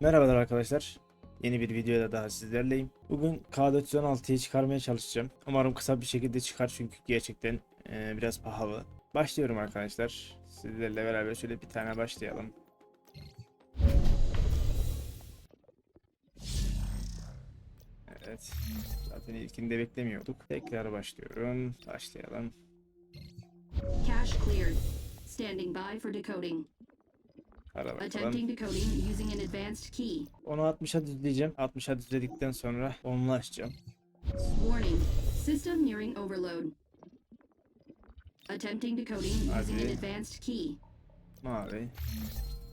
Merhabalar arkadaşlar. Yeni bir videoda daha sizlerleyim. Bugün K416'yı çıkarmaya çalışacağım. Umarım kısa bir şekilde çıkar çünkü gerçekten e, biraz pahalı. Başlıyorum arkadaşlar. Sizlerle beraber şöyle bir tane başlayalım. Evet. Zaten ilkini de beklemiyorduk. Tekrar başlıyorum. Başlayalım. Cache cleared. Standing by for decoding. Hadi bakalım. Attempting decoding using an advanced key. Onu 60'a düzleyeceğim. 60'a düzledikten sonra onunla açacağım. Warning. System nearing overload. Attempting decoding using an Hadi. advanced key. Mavi.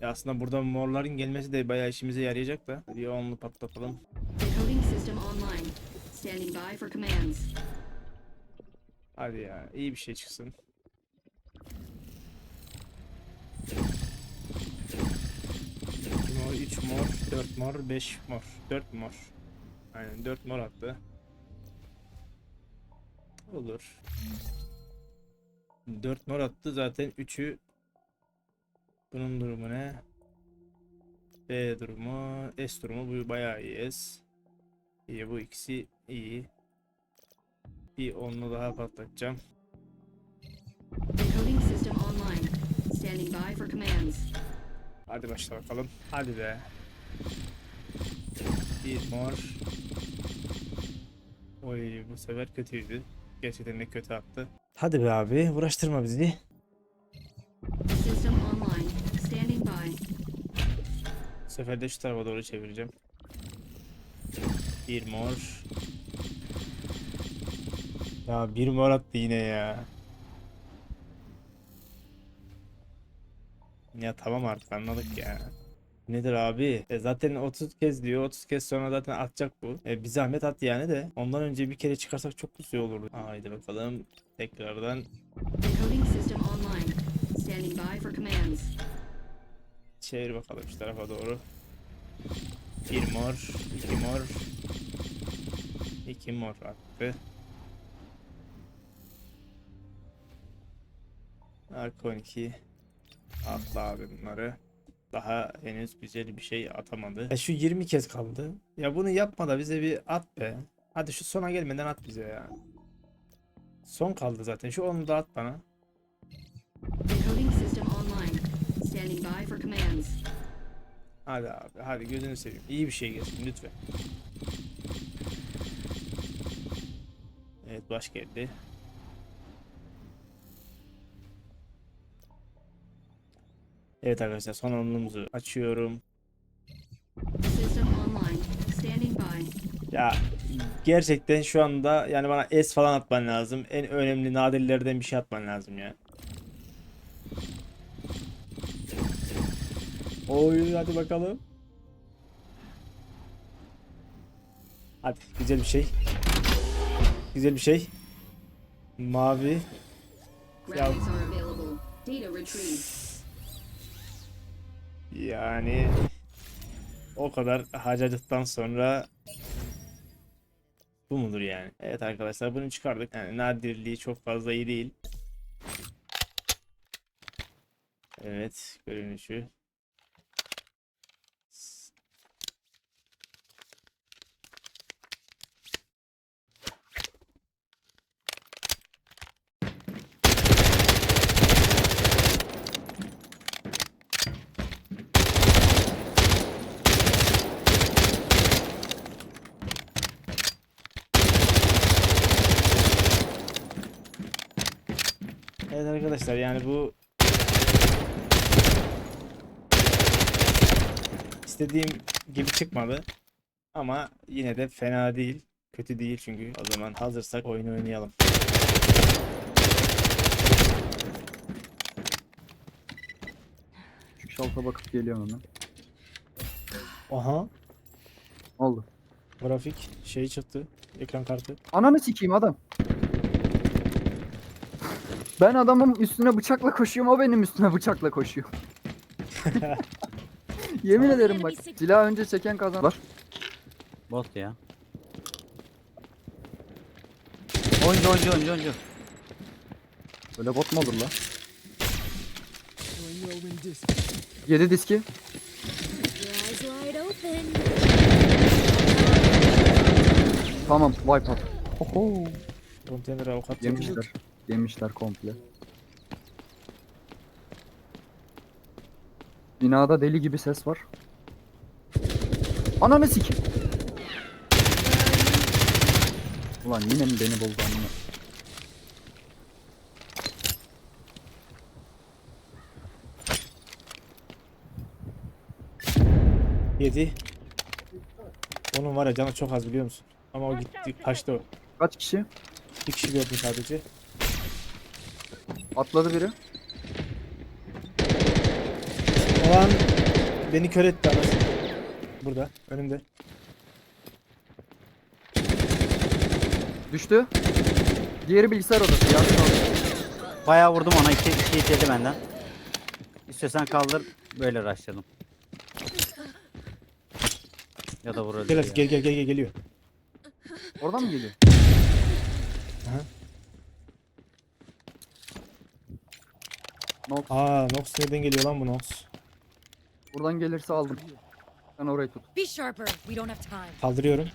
Ya aslında burada morların gelmesi de bayağı işimize yarayacak da. Bir onlu patlatalım. Decoding system online. Standing by for commands. Hadi ya iyi bir şey çıksın. Mor, 3 mor, 4 mor, 5 mor. 4 mor. Aynen 4 mor attı. Olur. 4 mor attı zaten 3'ü bunun durumu ne? B durumu, S durumu bu bayağı iyi S. İyi bu ikisi iyi. Bir onlu daha patlatacağım. Decoding system online. Standing by for commands. Hadi başla bakalım. Hadi be. Bir mor. Oy bu sefer kötüydü. Gerçekten de kötü attı. Hadi be abi uğraştırma bizi. System online. Standing by. Bu sefer de şu tarafa doğru çevireceğim. Bir mor. Ya bir mor attı yine ya. Ya tamam artık anladık ya. Nedir abi? E zaten 30 kez diyor. 30 kez sonra zaten atacak bu. E bir zahmet at yani de. Ondan önce bir kere çıkarsak çok güzel olurdu. Haydi bakalım. Tekrardan çevir bakalım şu tarafa doğru. Bir mor, iki mor. iki mor attı. Arka 12. Atla abi bunları. Daha henüz güzel bir şey atamadı. E şu 20 kez kaldı. Ya bunu yapma da bize bir at be. Hadi şu sona gelmeden at bize ya. Son kaldı zaten. Şu onu da at bana. Hadi abi hadi gözünü seveyim. İyi bir şey gelsin lütfen. Evet baş geldi. Evet arkadaşlar son onluğumuzu açıyorum. Ya gerçekten şu anda yani bana S falan atman lazım. En önemli nadirlerden bir şey atman lazım ya. Oy hadi bakalım. Hadi güzel bir şey. Güzel bir şey. Mavi. Graphics Yani o kadar harcadıktan sonra bu mudur yani? Evet arkadaşlar bunu çıkardık. Yani nadirliği çok fazla iyi değil. Evet görünüşü. Evet arkadaşlar yani bu istediğim gibi çıkmadı. Ama yine de fena değil. Kötü değil çünkü. O zaman hazırsak oyunu oynayalım. Şu şalta bakıp geliyorum hemen. Aha Oldu. grafik şey çıktı. Ekran kartı. Ananı sikeyim adam. Ben adamın üstüne bıçakla koşuyorum o benim üstüme bıçakla koşuyor. Yemin ederim bak silah önce çeken kazanır. Bot ya. Oyuncu oyuncu oyuncu oyuncu. Böyle bot mu olur la? Yedi diski. Tamam wipe out. Oho. Konteyner avukat Yemişler. Yemişler komple. Binada deli gibi ses var. Ananı sikim. Ulan yine mi beni buldu amına? Yedi. Onun var ya canı çok az biliyor musun? Ama o gitti. Kaçtı o. Kaç kişi? Bir kişi gördüm sadece. Atladı biri. O an beni kör etti anasını. Burada. Önümde. Düştü. Diğeri bilgisayar odası ya. Bayağı vurdum ona. İki, iki hit yedi benden. İstiyorsan kaldır. Böyle rushlayalım. Ya da vuralım. Gel gel gel gel gel geliyor. Oradan mı geliyor? Aha. Nox. Aa Nox nereden geliyor lan bu Nox? Buradan gelirse aldım. Sen orayı tut. Be sharper. We don't have time. Kaldırıyorum.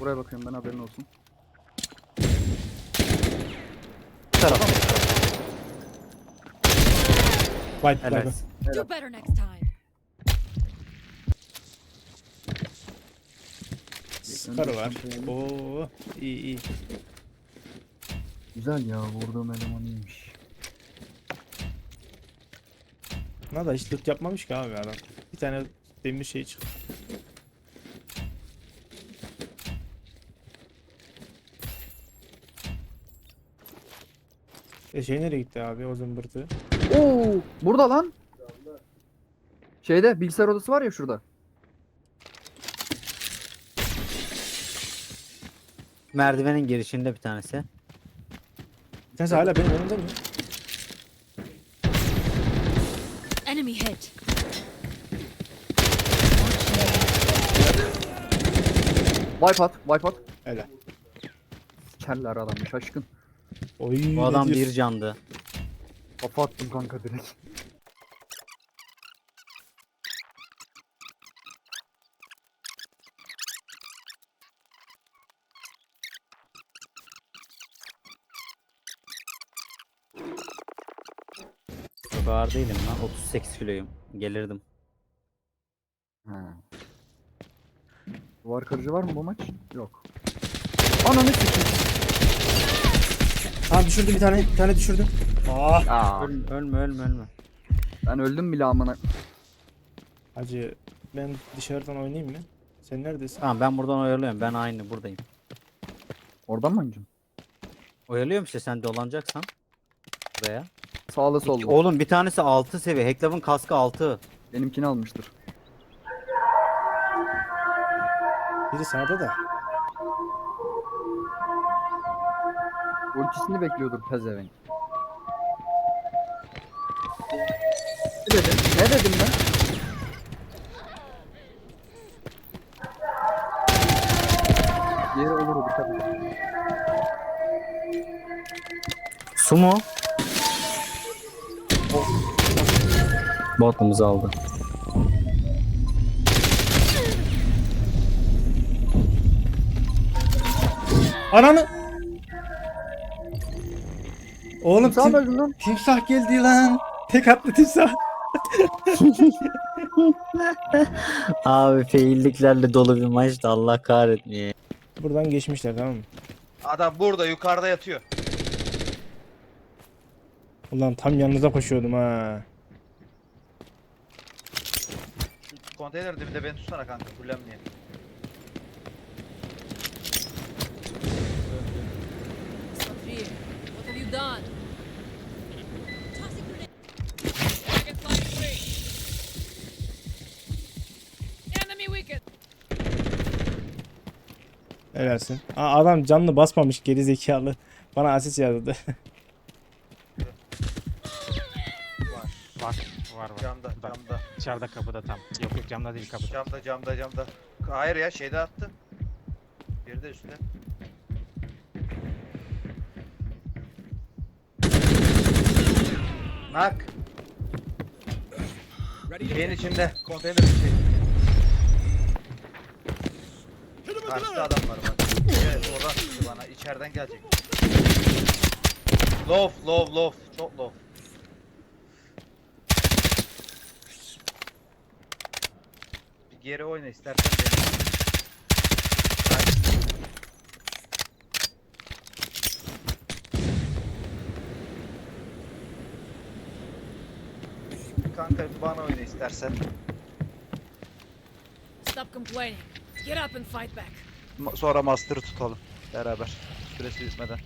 Buraya bakıyorum ben haberin olsun. Bu tarafa. White Helal. Dragon. Do better next time. Skarı var. Oo iyi iyi. Güzel ya vurduğum eleman iyiymiş. Buna da hiç loot yapmamış ki abi adam. Bir tane demir şey çıktı. E şey nereye gitti abi o zımbırtı? Oo, burada lan. Şeyde bilgisayar odası var ya şurada. Merdivenin girişinde bir tanesi. Tanesi hala benim önümde mi? Enemy hit. Wipe at, wipe at. Hele. Kerler adam şaşkın. Oy, Bu ne adam bir candı. Kafa attım kanka direkt. Çok ağır değilim lan. 38 kiloyum. Gelirdim. Ha. Duvar kırıcı var mı bu maç? Yok. Ananı sikeyim. Ha düşürdüm bir tane. Bir tane düşürdüm. Ah. Aa, Ölme ölme ölme. ölme. ben öldüm bile amına. Hacı ben dışarıdan oynayayım mı? Sen neredesin? Tamam ben buradan oyalıyorum. Ben aynı buradayım. Oradan mı oynayacağım? Oyalıyorum işte sen dolanacaksan. Buraya. Sağlı sollu. oğlum bir tanesi 6 seviye. Heklav'ın kaskı 6. Benimkini almıştır. Biri sağda da. Ultisini bekliyordur pezevenk. Ne dedim? Ne dedim ben? Diğeri olur o dikkat et. Su mu? Botumuzu aldı. Ananı! Oğlum Sağ tim- lan. timsah geldi lan. Tek attı timsah. Abi failliklerle dolu bir maçtı Allah kahretmeye. Buradan geçmişler tamam mı? Adam burada yukarıda yatıyor. Ulan tam yanınıza koşuyordum ha. Şu konteyner dibinde beni tutsana kanka fullemleye. Safir, what have you done? Helalsin. Aa, adam canlı basmamış geri zekalı. Bana asist yazdı. Var. Var var var. Camda, camda. İçeride kapıda tam. Yok yok camda değil kapıda. Camda, camda, camda. Hayır ya şeyde attı. Biri de üstte. Nak. Şeyin içinde. Konteyner içi. Karşıda adam var bak. Evet oradan çıktı bana. İçeriden gelecek. Low, low, low. Çok low. Geri oyna istersen beni. Kanka bana oyna istersen. Stop complaining. Get up and fight back. Ma- Sonra Master'ı tutalım beraber. Süresi bitmeden.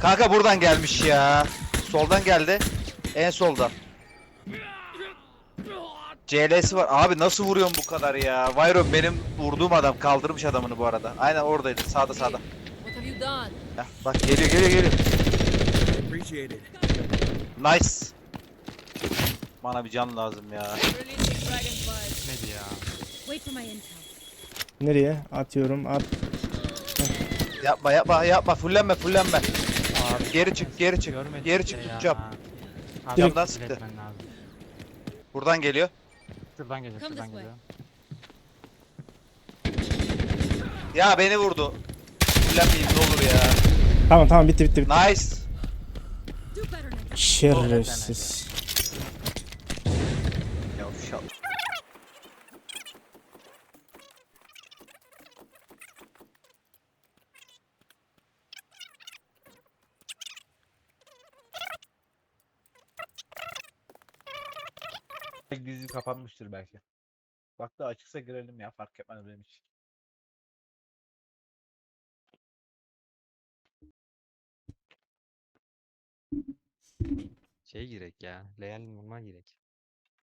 Kanka buradan gelmiş ya. Soldan geldi. En solda. CL'si var. Abi nasıl vuruyorsun bu kadar ya? Vyron benim vurduğum adam kaldırmış adamını bu arada. Aynen oradaydı. Sağda sağda. What have you done? Heh, bak geliyor geliyor geliyor. Nice. Bana bir can lazım ya. Neydi ya? Wait for my intel. Nereye? Atıyorum. At. Yapma yapma yapma. Fullenme fullenme. Abi Geri çık geri çık. görmedik Geri çık ya. tutacağım. Abi Camdan acele sıktı. etmen lazım. Buradan geliyor. Şuradan geliyor Come şuradan this geliyor. Ya beni vurdu. Fullenmeyin ne olur ya. Tamam tamam bitti bitti bitti. Nice. Do better next Şerefsiz. Dizi kapanmıştır belki. Bak da açıksa girelim ya fark etmez benim için. Şey girek ya. Leal normal girek.